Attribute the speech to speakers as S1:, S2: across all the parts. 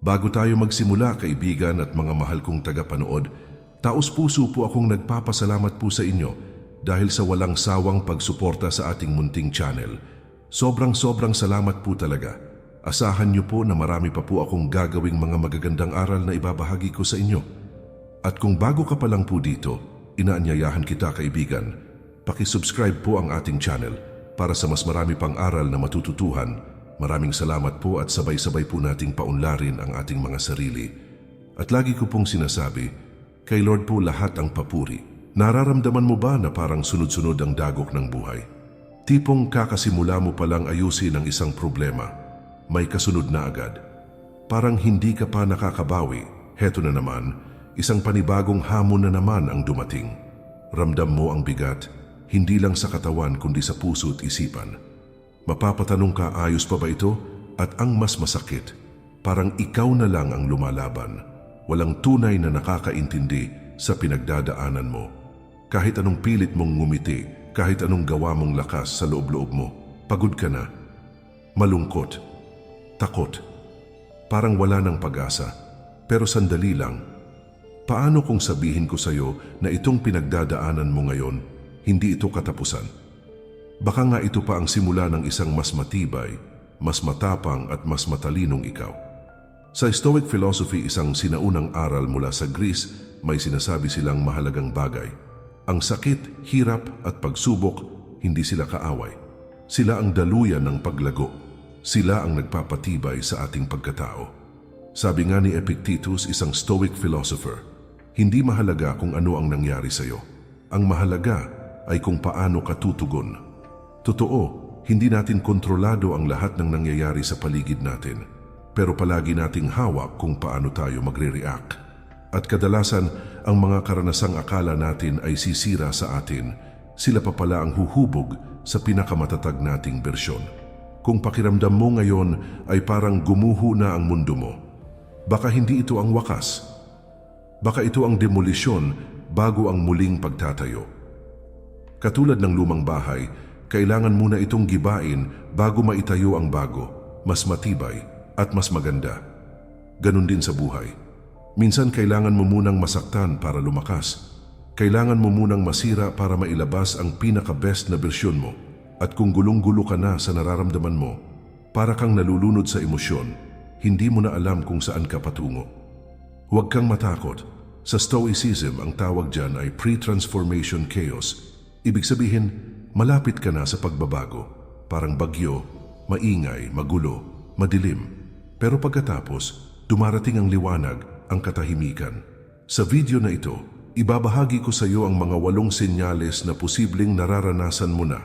S1: Bago tayo magsimula, kaibigan at mga mahal kong tagapanood, taos puso po akong nagpapasalamat po sa inyo dahil sa walang sawang pagsuporta sa ating munting channel. Sobrang sobrang salamat po talaga. Asahan niyo po na marami pa po akong gagawing mga magagandang aral na ibabahagi ko sa inyo. At kung bago ka pa lang po dito, inaanyayahan kita kaibigan, pakisubscribe po ang ating channel para sa mas marami pang aral na matututuhan. Maraming salamat po at sabay-sabay po nating paunlarin ang ating mga sarili. At lagi ko pong sinasabi, kay Lord po lahat ang papuri. Nararamdaman mo ba na parang sunod-sunod ang dagok ng buhay? Tipong kakasimula mo palang ayusin ang isang problema, may kasunod na agad. Parang hindi ka pa nakakabawi. Heto na naman, isang panibagong hamon na naman ang dumating. Ramdam mo ang bigat, hindi lang sa katawan kundi sa puso at isipan. Mapapatanong ka ayos pa ba ito? At ang mas masakit, parang ikaw na lang ang lumalaban. Walang tunay na nakakaintindi sa pinagdadaanan mo. Kahit anong pilit mong ngumiti, kahit anong gawa mong lakas sa loob-loob mo, pagod ka na. Malungkot, takot, parang wala ng pag-asa. Pero sandali lang, paano kung sabihin ko sa iyo na itong pinagdadaanan mo ngayon, hindi ito katapusan? Baka nga ito pa ang simula ng isang mas matibay, mas matapang at mas matalinong ikaw. Sa Stoic philosophy, isang sinaunang aral mula sa Greece, may sinasabi silang mahalagang bagay. Ang sakit, hirap at pagsubok, hindi sila kaaway. Sila ang daluyan ng paglago. Sila ang nagpapatibay sa ating pagkatao. Sabi nga ni Epictetus, isang Stoic philosopher, hindi mahalaga kung ano ang nangyari sa iyo. Ang mahalaga ay kung paano ka tutugon. Totoo, hindi natin kontrolado ang lahat ng nangyayari sa paligid natin, pero palagi nating hawak kung paano tayo magre-react. At kadalasan, ang mga karanasang akala natin ay sisira sa atin, sila pa pala ang huhubog sa pinakamatatag nating bersyon. Kung pakiramdam mo ngayon ay parang gumuho na ang mundo mo, baka hindi ito ang wakas. Baka ito ang demolisyon bago ang muling pagtatayo. Katulad ng lumang bahay, kailangan muna itong gibain bago maitayo ang bago, mas matibay at mas maganda. Ganon din sa buhay. Minsan kailangan mo munang masaktan para lumakas. Kailangan mo munang masira para mailabas ang pinaka-best na bersyon mo. At kung gulong-gulo ka na sa nararamdaman mo, para kang nalulunod sa emosyon, hindi mo na alam kung saan ka patungo. Huwag kang matakot. Sa Stoicism, ang tawag dyan ay pre-transformation chaos. Ibig sabihin, malapit ka na sa pagbabago. Parang bagyo, maingay, magulo, madilim. Pero pagkatapos, dumarating ang liwanag, ang katahimikan. Sa video na ito, ibabahagi ko sa iyo ang mga walong senyales na posibleng nararanasan mo na.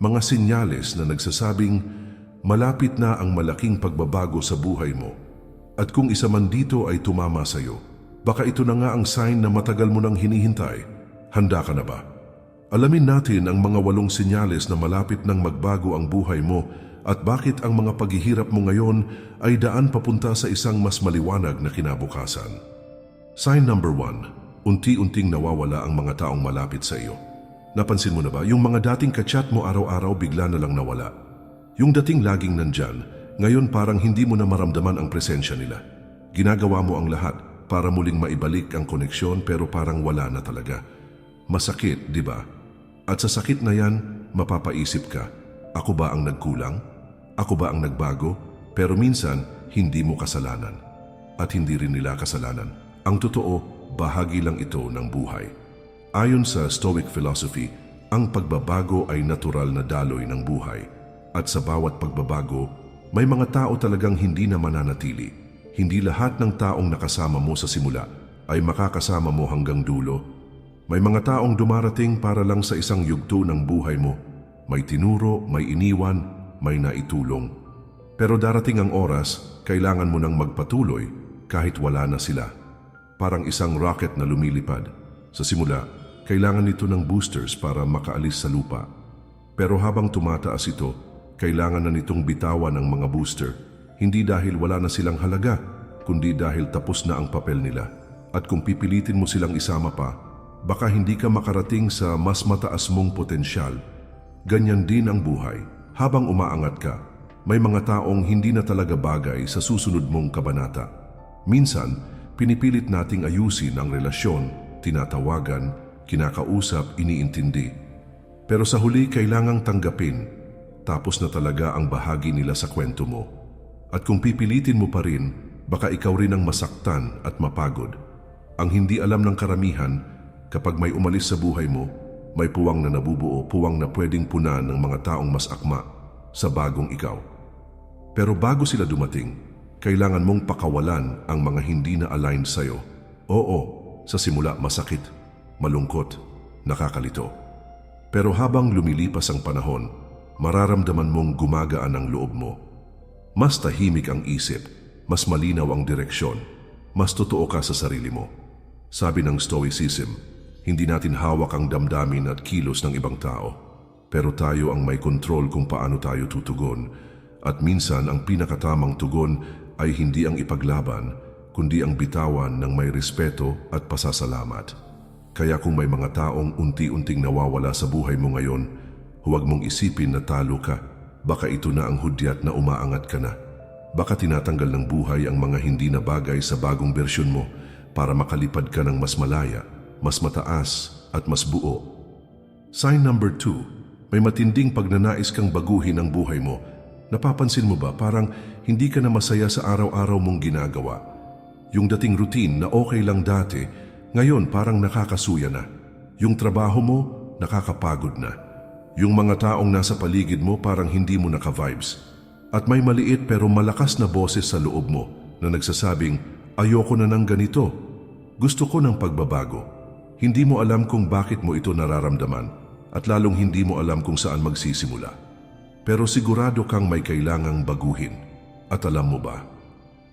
S1: Mga senyales na nagsasabing malapit na ang malaking pagbabago sa buhay mo. At kung isa man dito ay tumama sa iyo, baka ito na nga ang sign na matagal mo nang hinihintay. Handa ka na ba? Alamin natin ang mga walong senyales na malapit nang magbago ang buhay mo at bakit ang mga paghihirap mo ngayon ay daan papunta sa isang mas maliwanag na kinabukasan. Sign number one, unti-unting nawawala ang mga taong malapit sa iyo. Napansin mo na ba, yung mga dating kachat mo araw-araw bigla na lang nawala. Yung dating laging nandyan, ngayon parang hindi mo na maramdaman ang presensya nila. Ginagawa mo ang lahat para muling maibalik ang koneksyon pero parang wala na talaga. Masakit, di ba? At sa sakit na yan, mapapaisip ka, ako ba ang nagkulang? Ako ba ang nagbago? Pero minsan, hindi mo kasalanan. At hindi rin nila kasalanan. Ang totoo, bahagi lang ito ng buhay. Ayon sa Stoic philosophy, ang pagbabago ay natural na daloy ng buhay. At sa bawat pagbabago, may mga tao talagang hindi na mananatili. Hindi lahat ng taong nakasama mo sa simula ay makakasama mo hanggang dulo. May mga taong dumarating para lang sa isang yugto ng buhay mo. May tinuro, may iniwan, may naitulong. Pero darating ang oras, kailangan mo nang magpatuloy kahit wala na sila. Parang isang rocket na lumilipad. Sa simula, kailangan nito ng boosters para makaalis sa lupa. Pero habang tumataas ito, kailangan na nitong bitawan ng mga booster. Hindi dahil wala na silang halaga, kundi dahil tapos na ang papel nila. At kung pipilitin mo silang isama pa, baka hindi ka makarating sa mas mataas mong potensyal. Ganyan din ang buhay. Habang umaangat ka, may mga taong hindi na talaga bagay sa susunod mong kabanata. Minsan, pinipilit nating ayusin ang relasyon, tinatawagan, kinakausap, iniintindi. Pero sa huli kailangang tanggapin, tapos na talaga ang bahagi nila sa kwento mo. At kung pipilitin mo pa rin, baka ikaw rin ang masaktan at mapagod. Ang hindi alam ng karamihan, kapag may umalis sa buhay mo, may puwang na nabubuo, puwang na pwedeng punan ng mga taong mas akma sa bagong ikaw. Pero bago sila dumating, kailangan mong pakawalan ang mga hindi na aligned sa'yo. Oo, sa simula masakit, malungkot, nakakalito. Pero habang lumilipas ang panahon, mararamdaman mong gumagaan ang loob mo. Mas tahimik ang isip, mas malinaw ang direksyon, mas totoo ka sa sarili mo. Sabi ng Stoicism, hindi natin hawak ang damdamin at kilos ng ibang tao. Pero tayo ang may kontrol kung paano tayo tutugon. At minsan ang pinakatamang tugon ay hindi ang ipaglaban, kundi ang bitawan ng may respeto at pasasalamat. Kaya kung may mga taong unti-unting nawawala sa buhay mo ngayon, huwag mong isipin na talo ka. Baka ito na ang hudyat na umaangat ka na. Baka tinatanggal ng buhay ang mga hindi na bagay sa bagong bersyon mo para makalipad ka ng mas malaya, mas mataas at mas buo. Sign number two, may matinding pagnanais kang baguhin ang buhay mo. Napapansin mo ba parang hindi ka na masaya sa araw-araw mong ginagawa? Yung dating routine na okay lang dati, ngayon parang nakakasuya na. Yung trabaho mo, nakakapagod na. Yung mga taong nasa paligid mo parang hindi mo naka-vibes. At may maliit pero malakas na boses sa loob mo na nagsasabing, ayoko na ng ganito. Gusto ko ng pagbabago. Hindi mo alam kung bakit mo ito nararamdaman at lalong hindi mo alam kung saan magsisimula. Pero sigurado kang may kailangang baguhin. At alam mo ba,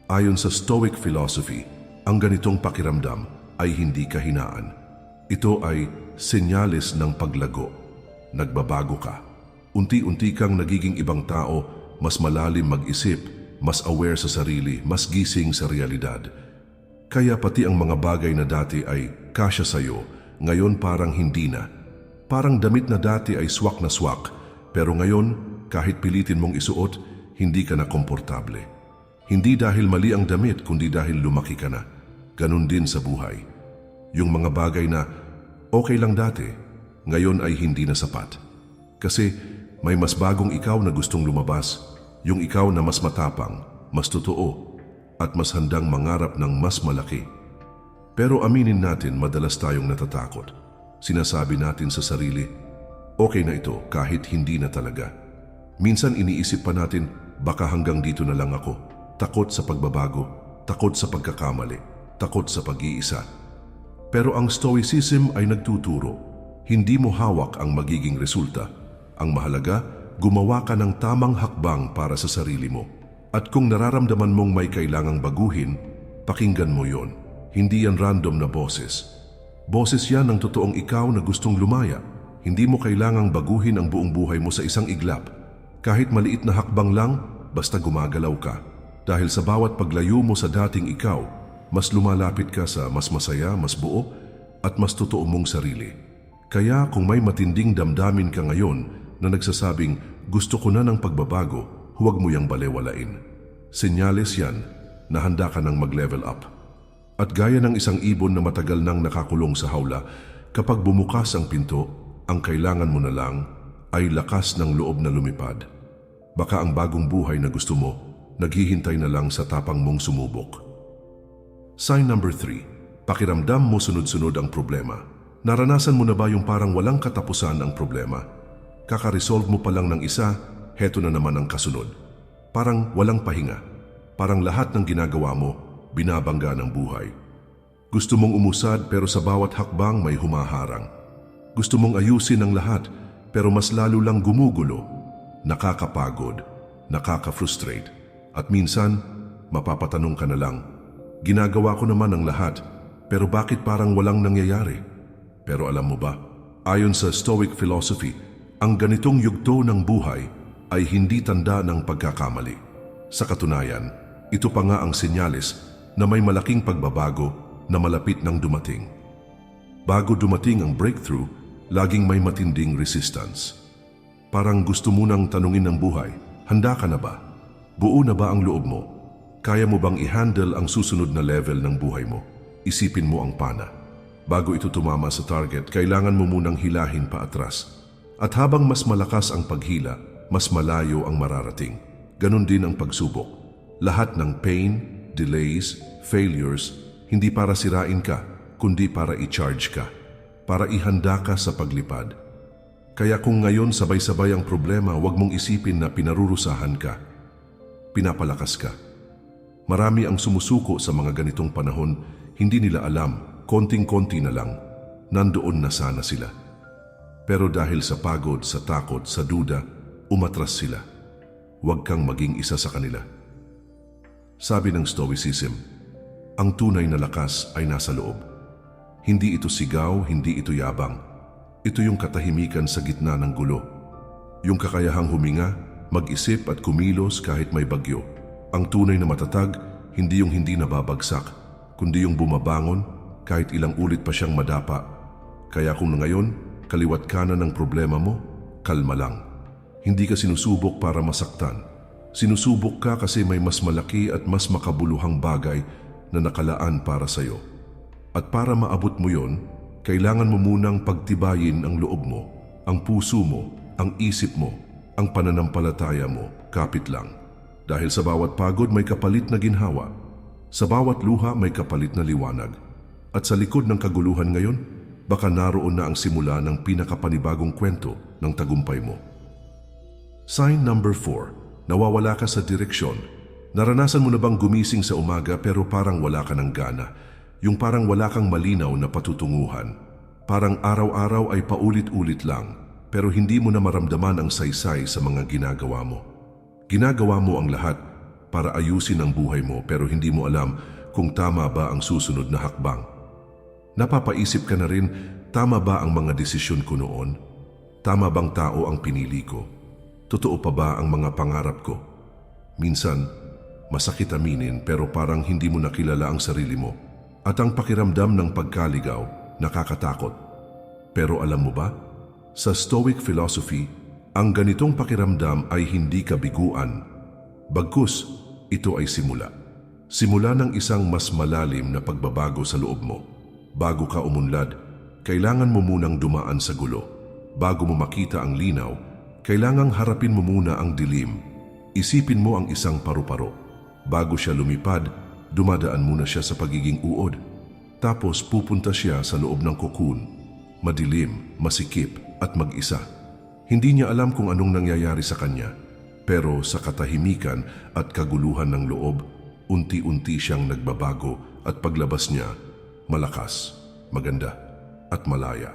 S1: ayon sa Stoic philosophy, ang ganitong pakiramdam ay hindi kahinaan. Ito ay senyales ng paglago. Nagbabago ka. Unti-unti kang nagiging ibang tao, mas malalim mag-isip, mas aware sa sarili, mas gising sa realidad. Kaya pati ang mga bagay na dati ay kasya sa'yo, ngayon parang hindi na. Parang damit na dati ay swak na swak, pero ngayon, kahit pilitin mong isuot, hindi ka na komportable. Hindi dahil mali ang damit, kundi dahil lumaki ka na. Ganon din sa buhay. Yung mga bagay na okay lang dati, ngayon ay hindi na sapat. Kasi may mas bagong ikaw na gustong lumabas, yung ikaw na mas matapang, mas totoo, at mas handang mangarap ng mas malaki. Pero aminin natin madalas tayong natatakot. Sinasabi natin sa sarili, okay na ito kahit hindi na talaga. Minsan iniisip pa natin, baka hanggang dito na lang ako. Takot sa pagbabago, takot sa pagkakamali, takot sa pag-iisa. Pero ang Stoicism ay nagtuturo, hindi mo hawak ang magiging resulta. Ang mahalaga, gumawa ka ng tamang hakbang para sa sarili mo. At kung nararamdaman mong may kailangang baguhin, pakinggan mo yon. Hindi yan random na boses. Boses yan ng totoong ikaw na gustong lumaya. Hindi mo kailangang baguhin ang buong buhay mo sa isang iglap. Kahit maliit na hakbang lang, basta gumagalaw ka. Dahil sa bawat paglayo mo sa dating ikaw, mas lumalapit ka sa mas masaya, mas buo, at mas totoo mong sarili. Kaya kung may matinding damdamin ka ngayon na nagsasabing gusto ko na ng pagbabago, huwag mo yang balewalain. Senyales yan na handa ka ng mag-level up. At gaya ng isang ibon na matagal nang nakakulong sa hawla, kapag bumukas ang pinto, ang kailangan mo na lang ay lakas ng loob na lumipad. Baka ang bagong buhay na gusto mo, naghihintay na lang sa tapang mong sumubok. Sign number 3. Pakiramdam mo sunod-sunod ang problema. Naranasan mo na ba yung parang walang katapusan ang problema? Kakaresolve mo pa lang ng isa, heto na naman ang kasunod. Parang walang pahinga. Parang lahat ng ginagawa mo, binabangga ng buhay. Gusto mong umusad pero sa bawat hakbang may humaharang. Gusto mong ayusin ang lahat pero mas lalo lang gumugulo, nakakapagod, nakaka-frustrate. At minsan, mapapatanong ka na lang, ginagawa ko naman ang lahat pero bakit parang walang nangyayari? Pero alam mo ba, ayon sa Stoic philosophy, ang ganitong yugto ng buhay ay hindi tanda ng pagkakamali. Sa katunayan, ito pa nga ang senyales na may malaking pagbabago na malapit nang dumating. Bago dumating ang breakthrough, laging may matinding resistance. Parang gusto mo nang tanungin ng buhay, Handa ka na ba? Buo na ba ang loob mo? Kaya mo bang i-handle ang susunod na level ng buhay mo? Isipin mo ang pana. Bago ito tumama sa target, kailangan mo munang hilahin pa atras. At habang mas malakas ang paghila, mas malayo ang mararating. Ganon din ang pagsubok. Lahat ng pain, delays, failures, hindi para sirain ka, kundi para i-charge ka. Para ihanda ka sa paglipad. Kaya kung ngayon sabay-sabay ang problema, huwag mong isipin na pinarurusahan ka. Pinapalakas ka. Marami ang sumusuko sa mga ganitong panahon, hindi nila alam, konting-konti na lang, nandoon na sana sila. Pero dahil sa pagod, sa takot, sa duda, umatras sila. Huwag kang maging isa sa kanila. Sabi ng Stoicism, ang tunay na lakas ay nasa loob. Hindi ito sigaw, hindi ito yabang. Ito yung katahimikan sa gitna ng gulo. Yung kakayahang huminga, mag-isip at kumilos kahit may bagyo. Ang tunay na matatag, hindi yung hindi nababagsak, kundi yung bumabangon kahit ilang ulit pa siyang madapa. Kaya kung ngayon, kaliwat kanan ng problema mo, kalma lang. Hindi ka sinusubok para masaktan. Sinusubok ka kasi may mas malaki at mas makabuluhang bagay na nakalaan para sa'yo. At para maabot mo yon, kailangan mo munang pagtibayin ang loob mo, ang puso mo, ang isip mo, ang pananampalataya mo, kapit lang. Dahil sa bawat pagod may kapalit na ginhawa, sa bawat luha may kapalit na liwanag. At sa likod ng kaguluhan ngayon, baka naroon na ang simula ng pinakapanibagong kwento ng tagumpay mo. Sign number 4. Nawawala ka sa direksyon. Naranasan mo na bang gumising sa umaga pero parang wala ka ng gana? Yung parang wala kang malinaw na patutunguhan. Parang araw-araw ay paulit-ulit lang pero hindi mo na maramdaman ang saysay sa mga ginagawa mo. Ginagawa mo ang lahat para ayusin ang buhay mo pero hindi mo alam kung tama ba ang susunod na hakbang. Napapaisip ka na rin, tama ba ang mga desisyon ko noon? Tama bang tao ang pinili ko? Totoo pa ba ang mga pangarap ko? Minsan, masakit aminin pero parang hindi mo nakilala ang sarili mo. At ang pakiramdam ng pagkaligaw, nakakatakot. Pero alam mo ba? Sa Stoic philosophy, ang ganitong pakiramdam ay hindi kabiguan. Bagkus, ito ay simula. Simula ng isang mas malalim na pagbabago sa loob mo. Bago ka umunlad, kailangan mo munang dumaan sa gulo. Bago mo makita ang linaw, kailangang harapin mo muna ang dilim. Isipin mo ang isang paru-paro. Bago siya lumipad, dumadaan muna siya sa pagiging uod. Tapos pupunta siya sa loob ng kokun. Madilim, masikip at mag-isa. Hindi niya alam kung anong nangyayari sa kanya. Pero sa katahimikan at kaguluhan ng loob, unti-unti siyang nagbabago at paglabas niya, malakas, maganda, at malaya.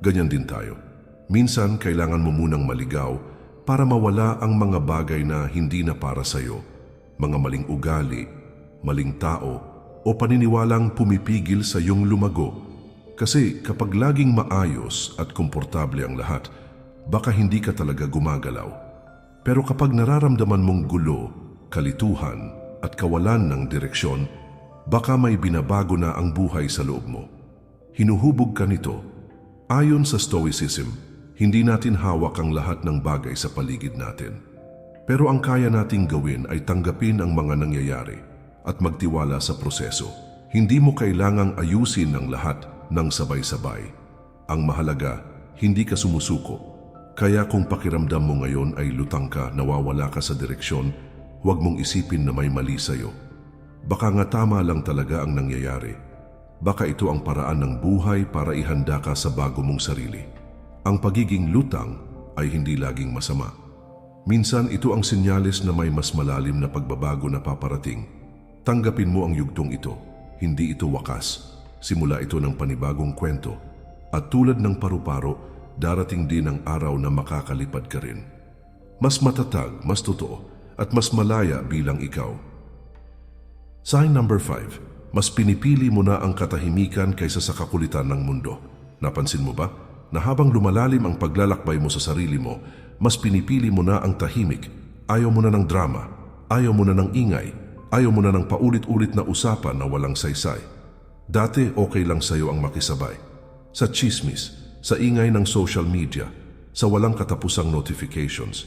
S1: Ganyan din tayo. Minsan kailangan mo munang maligaw para mawala ang mga bagay na hindi na para sa'yo. Mga maling ugali, maling tao, o paniniwalang pumipigil sa iyong lumago. Kasi kapag laging maayos at komportable ang lahat, baka hindi ka talaga gumagalaw. Pero kapag nararamdaman mong gulo, kalituhan, at kawalan ng direksyon, baka may binabago na ang buhay sa loob mo. Hinuhubog ka nito. Ayon sa Stoicism, hindi natin hawak ang lahat ng bagay sa paligid natin. Pero ang kaya nating gawin ay tanggapin ang mga nangyayari at magtiwala sa proseso. Hindi mo kailangang ayusin ang lahat ng sabay-sabay. Ang mahalaga, hindi ka sumusuko. Kaya kung pakiramdam mo ngayon ay lutang ka, nawawala ka sa direksyon, huwag mong isipin na may mali sa'yo. Baka nga tama lang talaga ang nangyayari. Baka ito ang paraan ng buhay para ihanda ka sa bago mong sarili. Ang pagiging lutang ay hindi laging masama. Minsan ito ang sinyalis na may mas malalim na pagbabago na paparating. Tanggapin mo ang yugtong ito. Hindi ito wakas. Simula ito ng panibagong kwento. At tulad ng paru-paro, darating din ang araw na makakalipad ka rin. Mas matatag, mas totoo, at mas malaya bilang ikaw. Sign number 5. Mas pinipili mo na ang katahimikan kaysa sa kakulitan ng mundo. Napansin mo ba na habang lumalalim ang paglalakbay mo sa sarili mo, mas pinipili mo na ang tahimik. Ayaw mo na ng drama. Ayaw mo na ng ingay. Ayaw mo na ng paulit-ulit na usapan na walang saysay. Dati okay lang sa'yo ang makisabay. Sa chismis, sa ingay ng social media, sa walang katapusang notifications.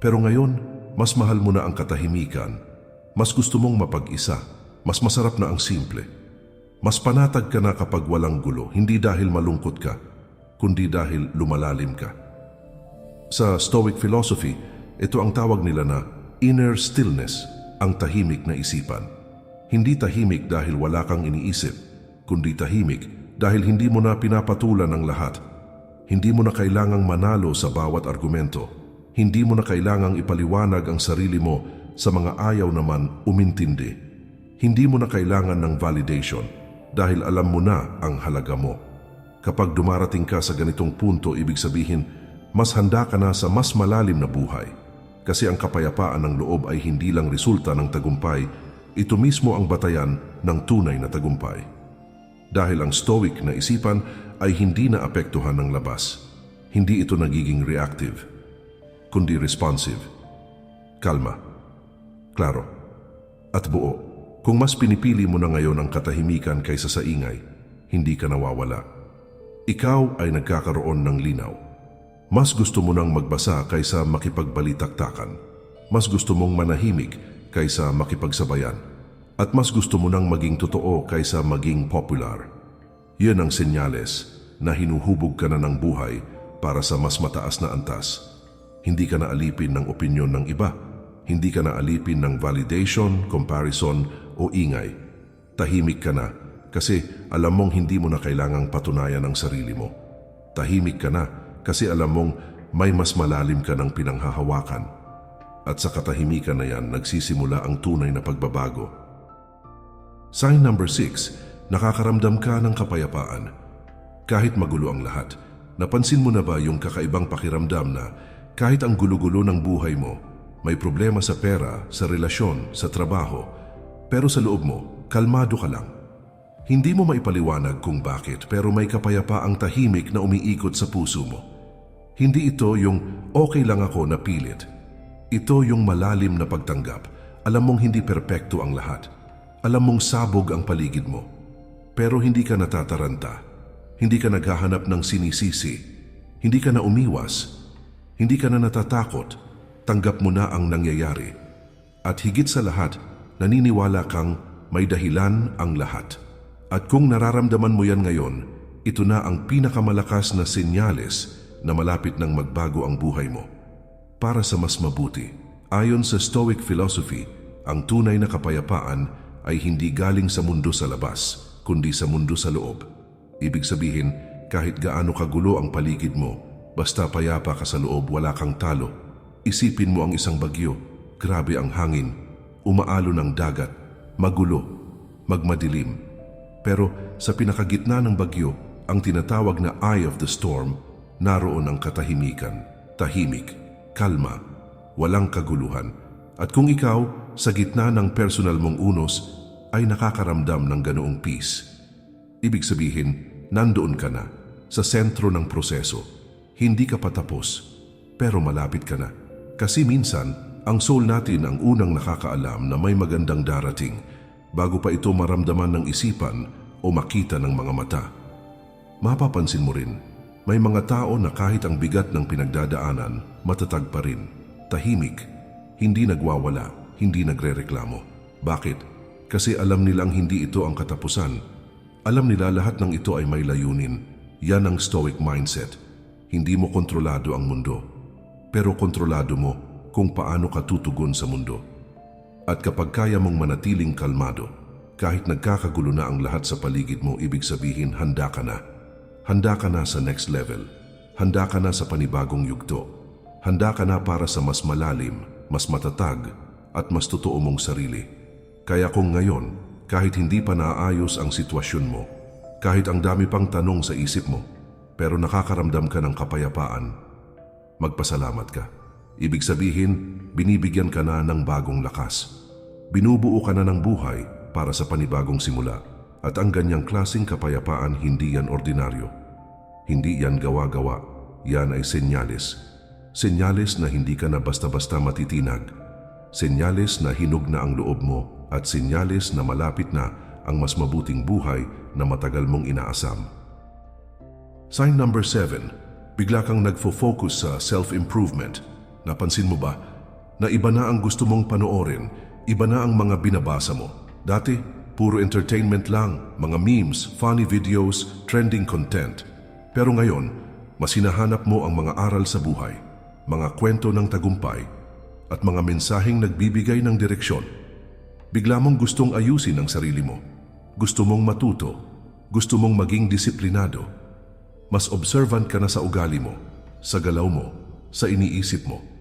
S1: Pero ngayon, mas mahal mo na ang katahimikan, mas gusto mong mapag-isa, mas masarap na ang simple. Mas panatag ka na kapag walang gulo, hindi dahil malungkot ka, kundi dahil lumalalim ka. Sa Stoic philosophy, ito ang tawag nila na inner stillness, ang tahimik na isipan. Hindi tahimik dahil wala kang iniisip, kundi tahimik dahil hindi mo na pinapatulan ang lahat. Hindi mo na kailangang manalo sa bawat argumento. Hindi mo na kailangang ipaliwanag ang sarili mo sa mga ayaw naman umintindi. Hindi mo na kailangan ng validation dahil alam mo na ang halaga mo. Kapag dumarating ka sa ganitong punto, ibig sabihin, mas handa ka na sa mas malalim na buhay. Kasi ang kapayapaan ng loob ay hindi lang resulta ng tagumpay, ito mismo ang batayan ng tunay na tagumpay. Dahil ang stoic na isipan ay hindi na apektuhan ng labas. Hindi ito nagiging reactive, kundi responsive. Kalma. Klaro. At buo. Kung mas pinipili mo na ngayon ang katahimikan kaysa sa ingay, hindi ka nawawala. Ikaw ay nagkakaroon ng linaw. Mas gusto mo nang magbasa kaysa makipagbalitaktakan. Mas gusto mong manahimik kaysa makipagsabayan. At mas gusto mo nang maging totoo kaysa maging popular. Yan ang senyales na hinuhubog ka na ng buhay para sa mas mataas na antas. Hindi ka na alipin ng opinyon ng iba. Hindi ka na alipin ng validation, comparison o ingay. Tahimik ka na kasi alam mong hindi mo na kailangang patunayan ang sarili mo. Tahimik ka na kasi alam mong may mas malalim ka ng pinanghahawakan. At sa katahimikan na yan, nagsisimula ang tunay na pagbabago. Sign number 6, nakakaramdam ka ng kapayapaan. Kahit magulo ang lahat, napansin mo na ba yung kakaibang pakiramdam na kahit ang gulo-gulo ng buhay mo, may problema sa pera, sa relasyon, sa trabaho, pero sa loob mo, kalmado ka lang. Hindi mo maipaliwanag kung bakit pero may kapayapaang tahimik na umiikot sa puso mo. Hindi ito yung okay lang ako na pilit. Ito yung malalim na pagtanggap. Alam mong hindi perpekto ang lahat. Alam mong sabog ang paligid mo. Pero hindi ka natataranta. Hindi ka naghahanap ng sinisisi. Hindi ka na umiwas. Hindi ka na natatakot. Tanggap mo na ang nangyayari. At higit sa lahat, naniniwala kang may dahilan ang lahat. At kung nararamdaman mo yan ngayon, ito na ang pinakamalakas na senyales na malapit nang magbago ang buhay mo. Para sa mas mabuti, ayon sa Stoic philosophy, ang tunay na kapayapaan ay hindi galing sa mundo sa labas, kundi sa mundo sa loob. Ibig sabihin, kahit gaano kagulo ang paligid mo, basta payapa ka sa loob wala kang talo. Isipin mo ang isang bagyo, grabe ang hangin, umaalo ng dagat, magulo, magmadilim. Pero sa pinakagitna ng bagyo, ang tinatawag na eye of the storm, naroon ang katahimikan, tahimik, kalma, walang kaguluhan. At kung ikaw, sa gitna ng personal mong unos, ay nakakaramdam ng ganoong peace. Ibig sabihin, nandoon ka na, sa sentro ng proseso. Hindi ka patapos, pero malapit ka na. Kasi minsan, ang soul natin ang unang nakakaalam na may magandang darating bago pa ito maramdaman ng isipan o makita ng mga mata. Mapapansin mo rin, may mga tao na kahit ang bigat ng pinagdadaanan, matatag pa rin. Tahimik, hindi nagwawala, hindi nagrereklamo. Bakit? Kasi alam nilang hindi ito ang katapusan. Alam nila lahat ng ito ay may layunin. Yan ang stoic mindset. Hindi mo kontrolado ang mundo. Pero kontrolado mo kung paano ka tutugon sa mundo. At kapag kaya mong manatiling kalmado, kahit nagkakagulo na ang lahat sa paligid mo, ibig sabihin handa ka na. Handa ka na sa next level. Handa ka na sa panibagong yugto. Handa ka na para sa mas malalim, mas matatag, at mas totoo mong sarili. Kaya kung ngayon, kahit hindi pa naayos ang sitwasyon mo, kahit ang dami pang tanong sa isip mo, pero nakakaramdam ka ng kapayapaan, magpasalamat ka. Ibig sabihin, binibigyan ka na ng bagong lakas. Binubuo ka na ng buhay para sa panibagong simula. At ang ganyang klasing kapayapaan hindi yan ordinaryo. Hindi yan gawa-gawa. Yan ay senyales. Senyales na hindi ka na basta-basta matitinag. Senyales na hinog na ang loob mo at senyales na malapit na ang mas mabuting buhay na matagal mong inaasam. Sign number 7. Bigla kang nagfo-focus sa self-improvement. Napansin mo ba? Na iba na ang gusto mong panoorin, iba na ang mga binabasa mo. Dati, puro entertainment lang, mga memes, funny videos, trending content. Pero ngayon, mas hinahanap mo ang mga aral sa buhay, mga kwento ng tagumpay, at mga mensaheng nagbibigay ng direksyon. Bigla mong gustong ayusin ang sarili mo. Gusto mong matuto. Gusto mong maging disiplinado. Mas observant ka na sa ugali mo, sa galaw mo, sa iniisip mo.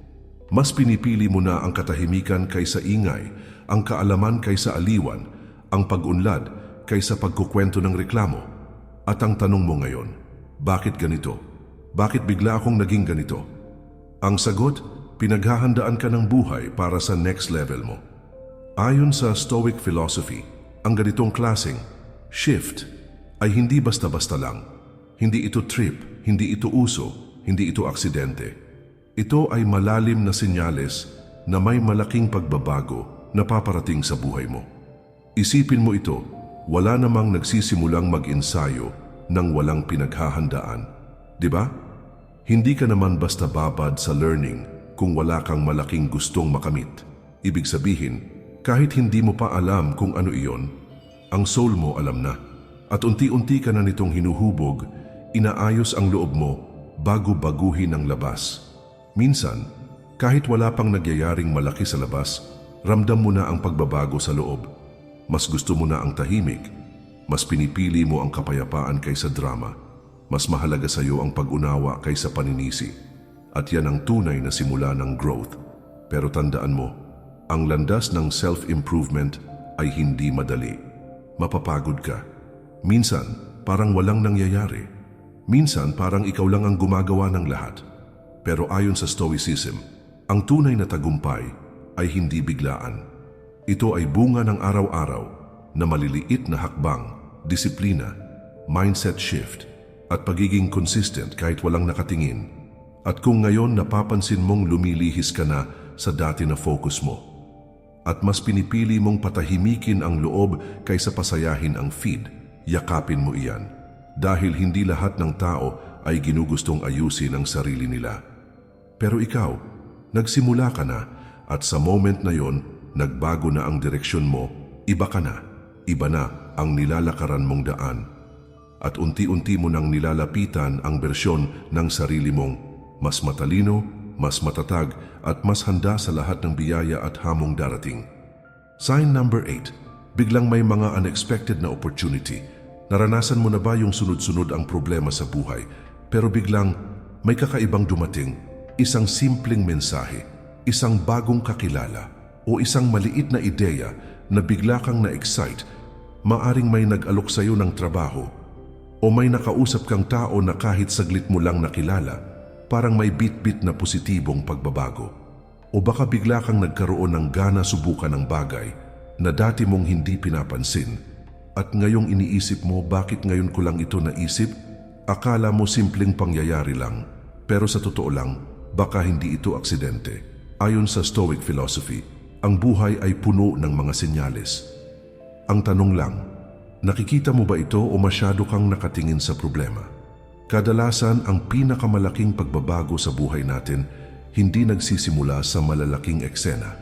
S1: Mas pinipili mo na ang katahimikan kaysa ingay, ang kaalaman kaysa aliwan, ang pag-unlad kaysa pagkukwento ng reklamo. At ang tanong mo ngayon, bakit ganito? Bakit bigla akong naging ganito? Ang sagot, pinaghahandaan ka ng buhay para sa next level mo. Ayon sa Stoic philosophy, ang ganitong klaseng shift ay hindi basta-basta lang. Hindi ito trip, hindi ito uso, hindi ito aksidente. Ito ay malalim na senyales na may malaking pagbabago na paparating sa buhay mo. Isipin mo ito, wala namang nagsisimulang mag-ensayo nang walang pinaghahandaan. Di ba? Hindi ka naman basta babad sa learning kung wala kang malaking gustong makamit. Ibig sabihin, kahit hindi mo pa alam kung ano iyon, ang soul mo alam na. At unti-unti ka na nitong hinuhubog, inaayos ang loob mo bago baguhin ang labas. Minsan, kahit wala pang nagyayaring malaki sa labas, ramdam mo na ang pagbabago sa loob. Mas gusto mo na ang tahimik, mas pinipili mo ang kapayapaan kaysa drama, mas mahalaga sa iyo ang pag-unawa kaysa paninisi. At yan ang tunay na simula ng growth. Pero tandaan mo, ang landas ng self-improvement ay hindi madali. Mapapagod ka. Minsan, parang walang nangyayari. Minsan, parang ikaw lang ang gumagawa ng lahat. Pero ayon sa Stoicism, ang tunay na tagumpay ay hindi biglaan. Ito ay bunga ng araw-araw na maliliit na hakbang, disiplina, mindset shift, at pagiging consistent kahit walang nakatingin. At kung ngayon napapansin mong lumilihis ka na sa dati na focus mo, at mas pinipili mong patahimikin ang loob kaysa pasayahin ang feed, yakapin mo iyan. Dahil hindi lahat ng tao ay ginugustong ayusin ang sarili nila. Pero ikaw, nagsimula ka na at sa moment na yon, nagbago na ang direksyon mo, iba ka na, iba na ang nilalakaran mong daan. At unti-unti mo nang nilalapitan ang bersyon ng sarili mong mas matalino, mas matatag at mas handa sa lahat ng biyaya at hamong darating. Sign number 8. Biglang may mga unexpected na opportunity. Naranasan mo na ba yung sunod-sunod ang problema sa buhay, pero biglang may kakaibang dumating, isang simpleng mensahe, isang bagong kakilala, o isang maliit na ideya na bigla kang na-excite, maaring may nag-alok sa iyo ng trabaho, o may nakausap kang tao na kahit saglit mo lang nakilala, parang may bit-bit na positibong pagbabago. O baka bigla kang nagkaroon ng gana subukan ng bagay na dati mong hindi pinapansin at ngayong iniisip mo bakit ngayon ko lang ito naisip, akala mo simpleng pangyayari lang, pero sa totoo lang, baka hindi ito aksidente. Ayon sa Stoic philosophy, ang buhay ay puno ng mga senyales. Ang tanong lang, nakikita mo ba ito o masyado kang nakatingin sa problema? Kadalasan ang pinakamalaking pagbabago sa buhay natin hindi nagsisimula sa malalaking eksena.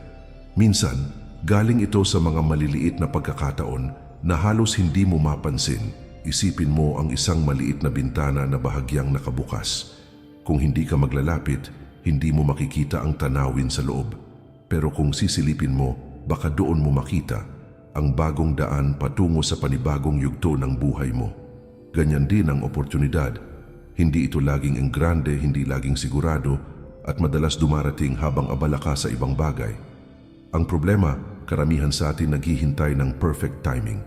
S1: Minsan, galing ito sa mga maliliit na pagkakataon na halos hindi mo mapansin. Isipin mo ang isang maliit na bintana na bahagyang nakabukas. Kung hindi ka maglalapit, hindi mo makikita ang tanawin sa loob. Pero kung sisilipin mo, baka doon mo makita ang bagong daan patungo sa panibagong yugto ng buhay mo. Ganyan din ang oportunidad. Hindi ito laging ang grande, hindi laging sigurado, at madalas dumarating habang abala ka sa ibang bagay. Ang problema, karamihan sa atin naghihintay ng perfect timing.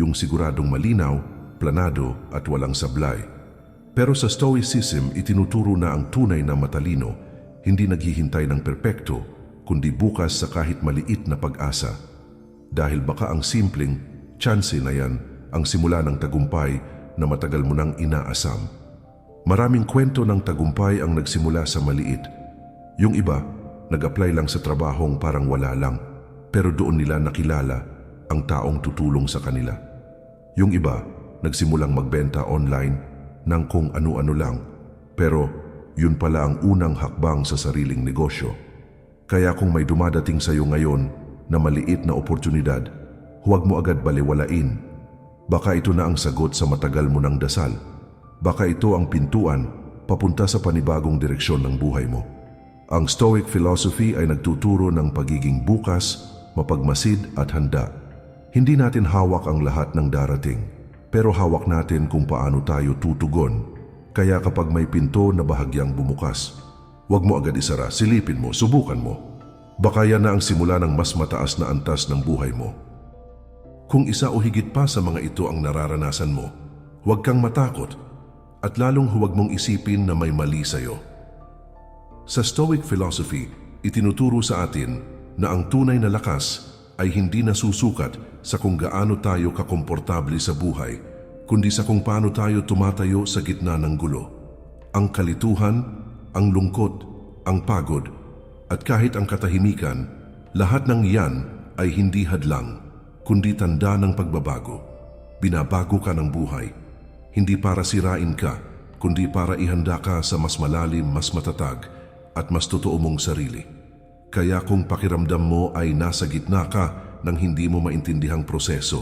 S1: Yung siguradong malinaw, planado at walang sablay. Pero sa Stoicism, itinuturo na ang tunay na matalino, hindi naghihintay ng perpekto, kundi bukas sa kahit maliit na pag-asa. Dahil baka ang simpleng, chance na yan, ang simula ng tagumpay na matagal mo nang inaasam. Maraming kwento ng tagumpay ang nagsimula sa maliit. Yung iba, nag-apply lang sa trabahong parang wala lang, pero doon nila nakilala ang taong tutulong sa kanila. Yung iba, nagsimulang magbenta online ng kung ano-ano lang, pero yun pala ang unang hakbang sa sariling negosyo. Kaya kung may dumadating sa iyo ngayon na maliit na oportunidad, huwag mo agad baliwalain. Baka ito na ang sagot sa matagal mo ng dasal. Baka ito ang pintuan papunta sa panibagong direksyon ng buhay mo. Ang Stoic philosophy ay nagtuturo ng pagiging bukas, mapagmasid at handa. Hindi natin hawak ang lahat ng darating, pero hawak natin kung paano tayo tutugon. Kaya kapag may pinto na bahagyang bumukas, huwag mo agad isara, silipin mo, subukan mo. Baka yan na ang simula ng mas mataas na antas ng buhay mo. Kung isa o higit pa sa mga ito ang nararanasan mo, huwag kang matakot at lalong huwag mong isipin na may mali sa'yo. Sa Stoic philosophy, itinuturo sa atin na ang tunay na lakas ay hindi nasusukat sa kung gaano tayo kakomportable sa buhay, kundi sa kung paano tayo tumatayo sa gitna ng gulo. Ang kalituhan, ang lungkot, ang pagod, at kahit ang katahimikan, lahat ng iyan ay hindi hadlang, kundi tanda ng pagbabago. Binabago ka ng buhay, hindi para sirain ka, kundi para ihanda ka sa mas malalim, mas matatag, at mas totoo mong sarili. Kaya kung pakiramdam mo ay nasa gitna ka ng hindi mo maintindihang proseso,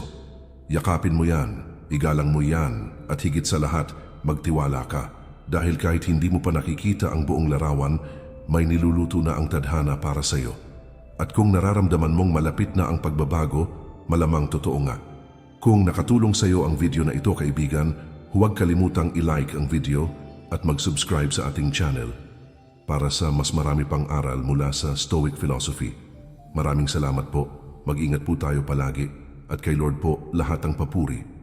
S1: yakapin mo yan, igalang mo yan, at higit sa lahat, magtiwala ka. Dahil kahit hindi mo pa nakikita ang buong larawan, may niluluto na ang tadhana para sa iyo. At kung nararamdaman mong malapit na ang pagbabago, malamang totoo nga. Kung nakatulong sa iyo ang video na ito kaibigan, huwag kalimutang i-like ang video at mag-subscribe sa ating channel para sa mas marami pang aral mula sa Stoic Philosophy. Maraming salamat po. Mag-ingat po tayo palagi at kay Lord po lahat ang papuri